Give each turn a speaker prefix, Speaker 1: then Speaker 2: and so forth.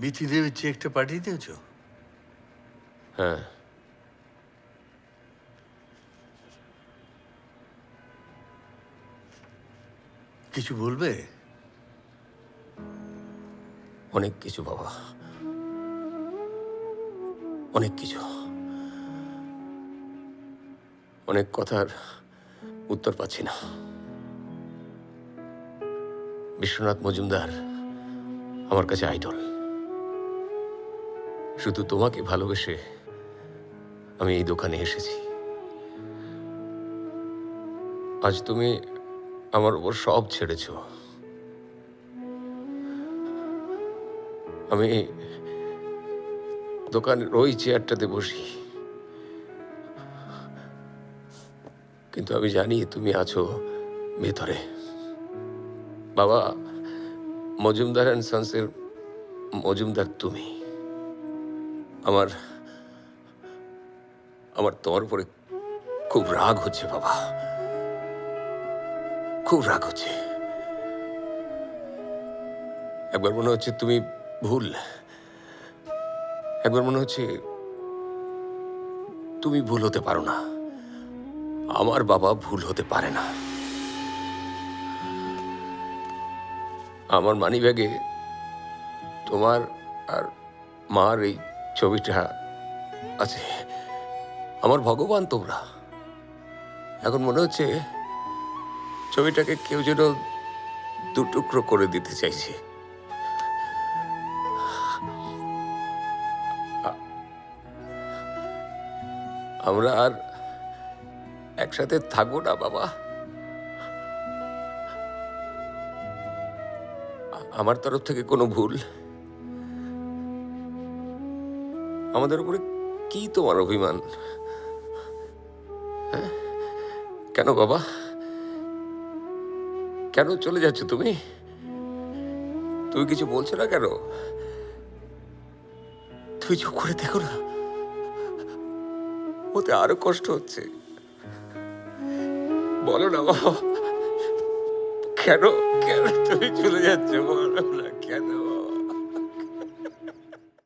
Speaker 1: বিথিদেবের চেকটা পাঠিয়ে দিয়েছ?
Speaker 2: হ্যাঁ।
Speaker 1: কিছু বলবে?
Speaker 2: অনেক কিছু বাবা। অনেক কিছু। অনেক কথার উত্তর পাচ্ছি না। বিশ্বনাথ মজুমদার আমার কাছে আইডল। শুধু তোমাকে ভালোবেসে আমি এই দোকানে এসেছি। আজ তুমি আমার উপর সব ছেড়েছ। আমি দোকানের ওই চেয়ারটাতে বসি। কিন্তু আমি জানি তুমি আছো ভেতরে। বাবা, মজুমদার অ্যান্ড সন্সের মজুমদার তুমি। আমার আমার তোমার উপরে খুব রাগ হচ্ছে বাবা। খুব রাগ হচ্ছে। একবার মনে হচ্ছে তুমি ভুল। একবার মনে হচ্ছে তুমি ভুল হতে পারো না। আমার বাবা ভুল হতে পারে না। আমার মানিব্যাগে তোমার আর মার এই ছবিটা আছে। আমার ভগবান তোমরা। এখন মনে হচ্ছে ছবিটাকে কেউ যেন দুটুকরো করে দিতে চাইছে। আমরা আর একসাথে থাকব না, বাবা। আমার তরফ থেকে কোনো ভুল। আমাদের উপরে কি তোমার অভিমান? হ্যাঁ? কেন বাবা? কেন চলে যাচ্ছ তুমি? তুমি কিছু বলছো না কেন? তুমি চুপ করে দেখো না। ওতে আরও কষ্ট হচ্ছে। বলো না বাবা। কেন? কেন তুমি চলে যাচ্ছ? বলো না কেন?